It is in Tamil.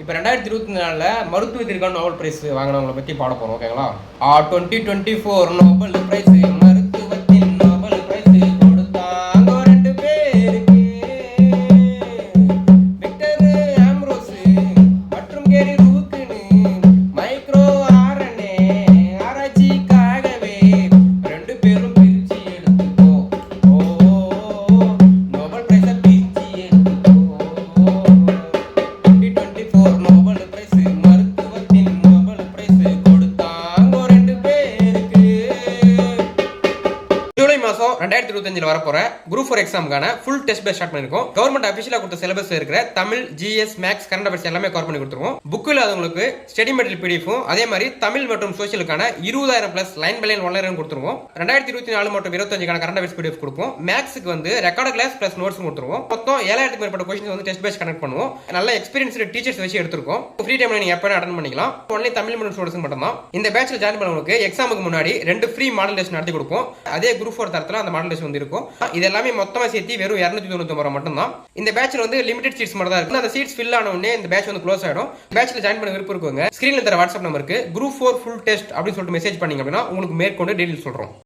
இப்போ ரெண்டாயிரத்தி இருபத்தி நாலில் மருத்துவத்திற்கான நோபல் பிரைஸ் வாங்கினவங்களை பற்றி பாட போகிறோம் ஓகேங்களா twenty twenty four Nobel prize ரெண்டாயிரத்தி இருபத்தஞ்சில் வரப்போற குரூப் ஃபோர் எக்ஸாமுக்கான ஃபுல் டெஸ்ட் பேஸ் ஸ்டார்ட் பண்ணிருக்கோம். கவர்மெண்ட் அஃபிஷியலாக கொடுத்த சிலபஸ் இருக்கிற Tamil GS maths current affairs எல்லாமே கவர் பண்ணி கொடுத்துருவோம். புக் இல்லாதவங்களுக்கு ஸ்டடி மெட்டீரியல் பிடிஎஃபும் அதே மாதிரி தமிழ் மற்றும் சோஷியலுக்கான இருபதாயிரம் plus line by line online கொடுத்துருவோம். ரெண்டாயிரத்தி இருபத்தி நாலு மற்றும் இருபத்தஞ்சுக்கான கரண்ட் அஃபேர்ஸ் பிடிஎஃப் கொடுப்போம். மேக்ஸுக்கு வந்து ரெக்கார்டு கிளாஸ் பிளஸ் நோட்ஸ் கொடுத்துருவோம். மொத்தம் ஏழாயிரத்துக்கு மேற்பட்ட கொஸ்டின் வந்து டெஸ்ட் பேஸ் கனெக்ட் பண்ணுவோம். நல்ல எக்ஸ்பீரியன்ஸ் டீச்சர்ஸ் வச்சு எடுத்துருக்கோம். ஃப்ரீ டைம்ல நீங்க எப்போ அட்டன் பண்ணிக்கலாம். ஒன்லி தமிழ் மீடியம் ஸ்டூடெண்ட்ஸ் மட்டும் தான் இந்த பேச்சில் ஜாயின் பண்ணவங்களுக்கு எக்ஸாமுக்கு முன்னாடி ரெண்டு ஃப்ரீ மாடல் டெஸ்ட் நடத்தி கொடுப்போம். அதே குரூப் ஃபோர் தரத்தில் அந்த மாடல் டெஸ்ட் வந்து இருக்கும் இது எல்லாமே மொத்தமாக சேர்த்து வெறும் இரநூத்தி தொண்ணூத்தி ரூபாய் மட்டும் தான் இந்த பேட்ச்ல வந்து லிமிடெட் சீட்ஸ் மட்டும் தான் இருக்கு. அந்த சீட்ஸ் ஃபில் ஆன உடனே இந்த பேட்ச் வந்து க்ளோஸ் ஆகிடும் பேட்ச்ல ஜாயின் பண்ண விருப்பம் இருக்குங்க. ஸ்கிரீன்ல தர வாட்ஸ்அப் நம்பருக்கு குரூப் ஃபோர் ஃபுல் டெஸ்ட் அப்படின்னு சொல்லிட்டு மெசேஜ் பண்ணீங்க அப்படின்னா உங்களுக்கு மேற்கொண்டு டீட்டெயில் சொல்றோம்.